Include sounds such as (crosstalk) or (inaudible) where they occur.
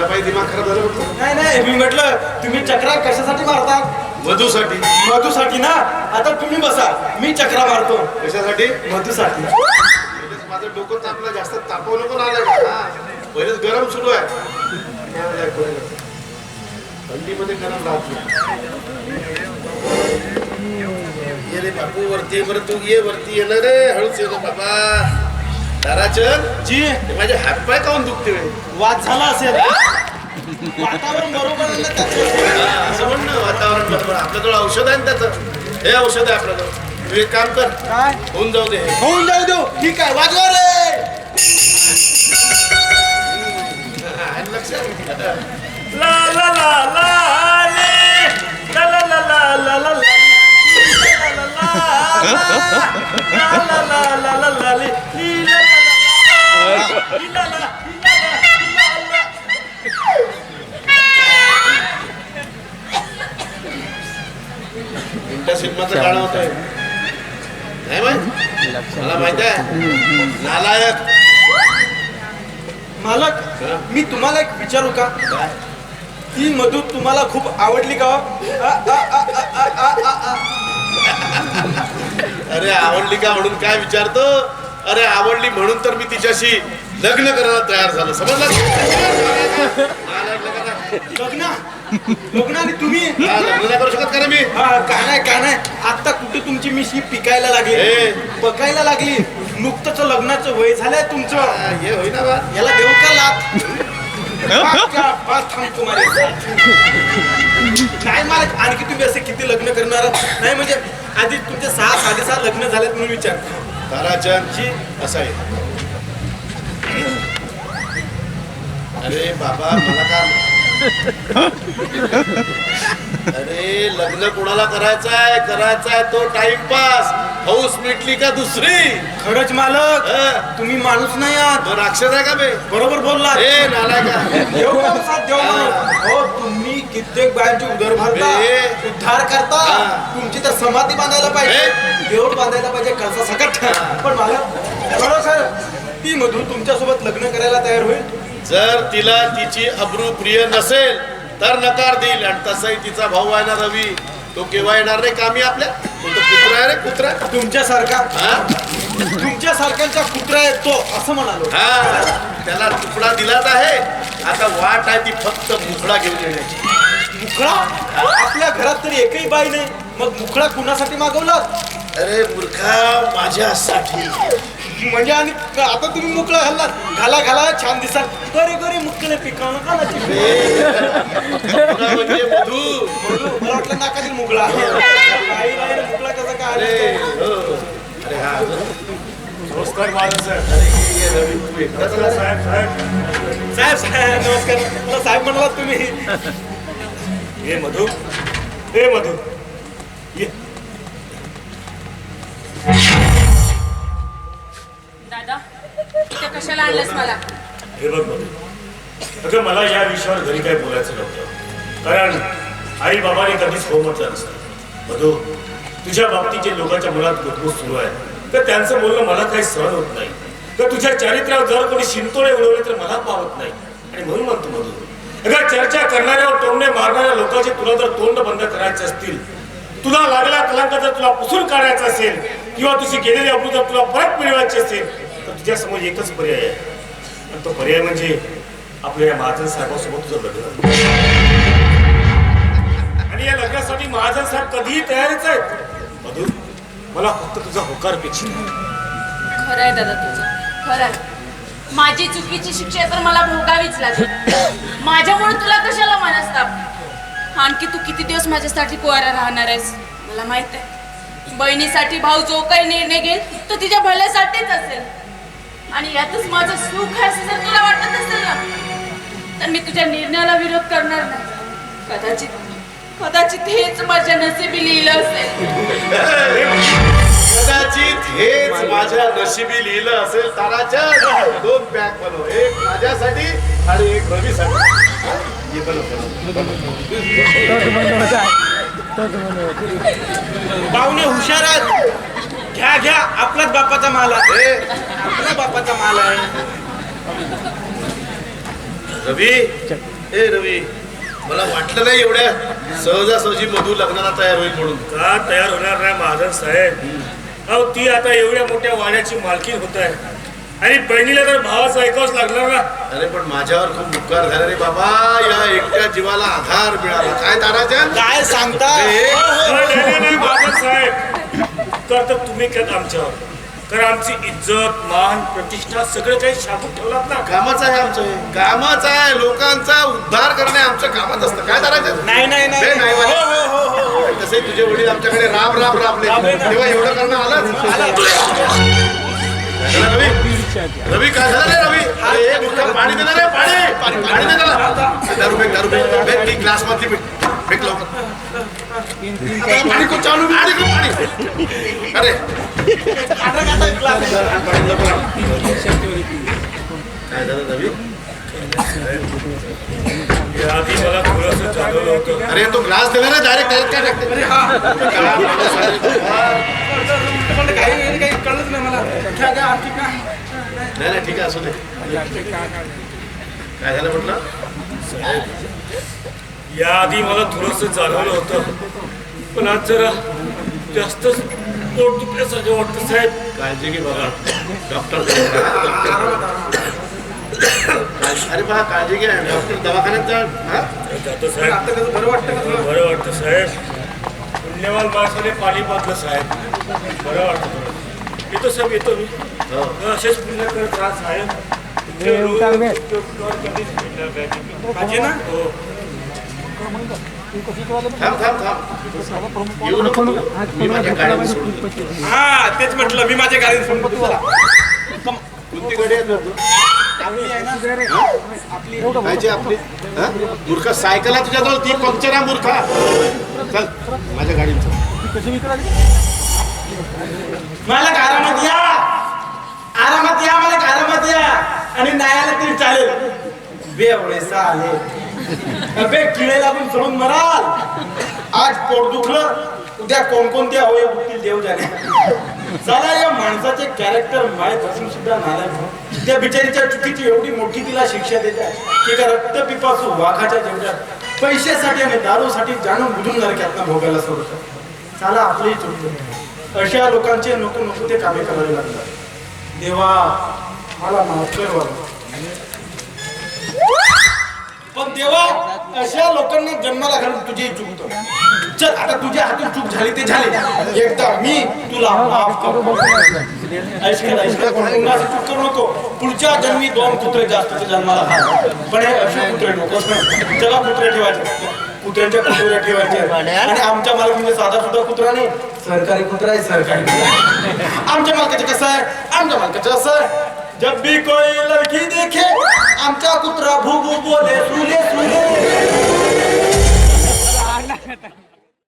तुला काही दिमाग खराब झालं म्हटलं नाही नाही मी म्हटलं तुम्ही चक्रा कशासाठी मारतात वधूसाठी मधूसाठी ना? आता तुम्ही बसा. मी चक्रा मारतो. कशासाठी? मधूसाठी. पहिलेच माझं डोकं तापलं जास्त तापवू नको हा. पहिलेच गरम सुरू आहे. थंडीमध्ये गरम राहत नाही. ये रे बापू वरती ये बरं तू. ये वरती ये ना रे हळूच ये ना बाबा. ताराचंद? जी. हे माझे हातपाय काऊन दुखते रे? वाद झाला असेल. वातावरण बरोबर आहे ना त्याचं. हा, असं म्हण ना वातावरण बरोबर. आपल्याजवळ औषध आहे ना त्याचं? हे औषध आहे आपल्याजवळ. तू एक काम कर. काय? होऊन जाऊ दे. हे. होऊन जाऊ देऊ. ठीक आहे वाजवा रे. ना लक्षात ला ला ला ला. सिनेमाचं होत नाही माहीत? मला माहीत आहे. नालायक. मालक? मी तुम्हाला एक विचारू का? ती मधू तुम्हाला खूप आवडली का हो? अरे आवडली का म्हणून काय विचारतो? अरे आवडली म्हणून तर मी तिच्याशी लग्न करायला तयार झालो. समजलं. लग्न? लग्न आणि तुम्ही हा, लग्न नाही करू शकत का रे मी? हा, का नाही का नाही. आता कुठे तुमची मिशी पिकायला लागली? ए. पकायला लागली. नुकतंच लग्नाचं वय झालंय तुमचं. हा, हे होईना बा. याला देऊ का लाभ? पाच का पाच थांब तुम्हाला काय मला आणखी तुम्ही असे किती लग्न करणार आहात? नाही म्हणजे आधी तुमचे सहा साडेसहा लग्न झालेत म्हणून विचार. ताराचंद. जी. असं आहे. अरे बाबा मला काय अरे लग्न कोणाला करायचं आहे करायचं आहे तो टाइमपास. हौस मिटली का दुसरी? खरंच मालक हा. तुम्ही माणूस नाही आहात. तो राक्षस आहे का बे? बरोबर बोलला ए नालाय का देव साथ देव म्हणून. हो तुम्ही कित्येक बायांची उदर भरता ए. उद्धार करता हा. तुमची तर समाधी बांधायला पाहिजे. देऊळ बांधायला पाहिजे कसा सकट. पण मला खरोखर ती मधू तुमच्यासोबत लग्न करायला तयार होईल? जर तिला तिची अब्रू प्रिय नसेल तर नकार देईल. आणि तसाही तिचा भाऊ आहे ना रवी तो केव्हा येणार नाही कामी आपल्या? तो तर कुत्रा आहे रे कुत्रा. तुमच्यासारखा. हा? तुमच्या सारख्यांचा कुत्रा आहे तो असं म्हणालो. हा. त्याला तुकडा दिलाच आहे. आता वाट आहे ती फक्त मुखडा घेऊन येण्याची मुखळा आपल्या घरात तरी एकही बाई नाही. मग मुखळा कुणासाठी मागवला? अरे मूर्खा माझ्यासाठी. म्हणजे आणि आता तुम्ही मुकळा घाललात घाला घाला छान दिसाल. गरे गरे मुकळे का तुला म्हणजे मधू. मला वाटलं नाकातील मुकळा काही नाही मुकळा कसा काय अरे? हो. नमस्कार महाराज साहेब? साहेब साहेब. साहेब नमस्कार. मला साहेब म्हणालात तुम्ही. हे मधू. हे मधू. ये. कशाला आणलंस मला? हे बघ अगं मला या विषयावर घरी काय बोलायचं नव्हतं. कारण आई बाबाने कधीच हो म्हटलं नसतं मधू तुझ्या बाबतीत जे लोकांच्या मुलात कुटबुस सुरू आहे. तर त्यांचं बोलणं मला काही सहन होत नाही. तर तुझ्या चारित्र्यावर जर कोणी शिंतोडे उडवले तर मला पावत नाही. आणि म्हणून म्हणतो मधू. अगं चर्चा करणाऱ्यावर टोमणे मारणाऱ्या लोकांचे तुला जर तोंड बंद करायचे असतील तुला लागला कलंक जर तुला पुसून काढायचा असेल किंवा तुझी गेलेली अमृत जर तुला परत मिळवायची असेल तर तुझ्यासमोर एकच पर्याय आहे. आणि तो पर्याय म्हणजे आपल्या या महाजन साहेबांसोबत तुझं लग्न. आणि या लग्नासाठी महाजन साहेब कधीही तयारच आहेत. मधून मला फक्त तुझा होकार अपेक्षित खरं आहे दादा तुझं. खरं आहे. माझी चुकीची शिक्षा तर मला भोगावीच लागेल. माझ्यामुळे तुला कशाला मनस्ताप? आणखी तू किती दिवस माझ्यासाठी कुवारा राहणार आहेस? मला माहीत आहे. बहिणीसाठी भाऊ जो काही निर्णय घेईल तो तिच्या भल्यासाठीच असेल. आणि यातच माझं सुख आहे असं जर तुला वाटत असेल ना तर मी तुझ्या निर्णयाला विरोध करणार नाही. कदाचित कदाचित हेच माझ्या नशिबी लिहिलं असेल. कदाचित हेच माझ्या नशिबी लिहिलं असेल. ताराच्या दोन पॅक बनव. एक माझ्यासाठी आणि एक रवीसाठी. हे बनव. पाहुणे हुशार आहेत. घ्या घ्या. आपलाच बापाचा माल आहे. ए, आपल्या बापाचा माल आहे. रवी. ए रवी. मला वाटलं नाही एवढ्या सहजासहजी मधू लग्नाला तयार होईल म्हणून. का तयार होणार नाही महाजन साहेब? अहो ती आता एवढ्या मोठ्या वाड्याची मालकीन होत आहे. आणि बहिणीला तर भावाचं ऐकावंच लागणार ना. अरे पण माझ्यावर खूप उपकार झाले रे बाबा. या एकट्या जीवाला आधार मिळाला. काय ताराचंद काय सांगता? ए, नाही, नाही, नाही, महाजन साहेब. तर तर तुम्ही काय आमच्यावर. कारण आमची इज्जत मान प्रतिष्ठा सगळं काही शाबूत ठेवलात ना. कामच आहे आमचं हे. कामच आहे. लोकांचा उद्धार करणे आमचं कामच असतं. काय ताराचंद नाही नाही नाही. हे नाही हो, हो, हो, हो, हो. तसे तुझे वडील आमच्याकडे राब राब राबले तेव्हा एवढं करणं आलं रवी? रवी काय झालं रे रवी? अरे, पाणी दे ना रे पाणी. पाणी पाणी दे त्याला दारू फेक दारू फेक फेक ती ग्लास मधली फेक फेक लवकर. पाणी को चालू पाणी को पाणी अरे काय झालं रवी आधी मला थोडंसं चालवलं होतं अरे तो ग्लास दिला ना डायरेक्ट डायरेक्ट काय टाकते काय माणूस आहे रे बाबा. पण काही काही कळलंच नाही मला. काय काय काय नाही नाही ठीक आहे असू दे. काय झालं म्हटलं? याआधी मला थोडंसं जाणवलं होतं. पण आज जरा जास्तच पोट दुखल्यासारखं वाटतं साहेब. काळजी घे बाबा. डॉक्टर अरे बा काळजी घे डॉक्टर दवाखान्यात जा. हा? जातो साहेब आता कसं बरं वाटतं का तुला? बरं वाटतं साहेब. पुण्यवान माणसाने पाणी पाजलं साहेब. बरं वाटतं थोडं. येतो साहेब येतो मी. हो. असेच पुण्य करत राहा साहेब. तुमचे रोज उपकार कधीच भेटणार नाही. पाहिजे ना? हो. हा तेच म्हटलं मी माझ्या गाडीत फोन करतो चला. कोणती गाडी आहे आपली आहे सायकल आहे तुझ्याजवळ ती पंक्चर आहे मूर्खा चल माझ्या गाडीत चल. मला आरामात या आरामात या मला आरामात या आणि नाही आलं तरी चालेल बेवडेसा आले (laughs) अबे किडे लागून चढून मराल. आज पोट दुखलं उद्या कोणकोणत्या अवयव होतील देव जाणे. चला या माणसाचे कॅरेक्टर माहीत असून सुद्धा नालायक त्या बिचारीच्या चुकीची एवढी मोठी तिला शिक्षा देतात की त्या रक्त पिपासू वाघाच्या जेवढ्या पैशासाठी आणि दारूसाठी जाणून बुजून नरक्यातनं भोगायला सोडतात चला आपली चुकतो अशा लोकांचे नको नको ते कामे करावे लागतात. देवा मला माफ कर पण देवा अशा लोकांना जन्माला घालून तुझी चुकतो चल आता तुझ्या हातून चूक झाली ते झाले. एकदा मी तुला माफ करतो. चूक करू नको. पुढच्या जन्मी दोन कुत्रे जास्त जन्माला घाल. पण हे असे कुत्रे नकोच ना चला कुत्रे ठेवायचे. कुत्र्यांच्या कुत्र्या ठेवायचे. आणि आमच्या मालकीने साधा सुद्धा कुत्रा नाही. सरकारी कुत्रा आहे सरकारी कुत्रा आमच्या मालकाचं कसं आहे? आमच्या मालकाचं असं आहे. जब भी कोई लड़की देखे आमचा कुत्रा भू भू बोले सुले सुले।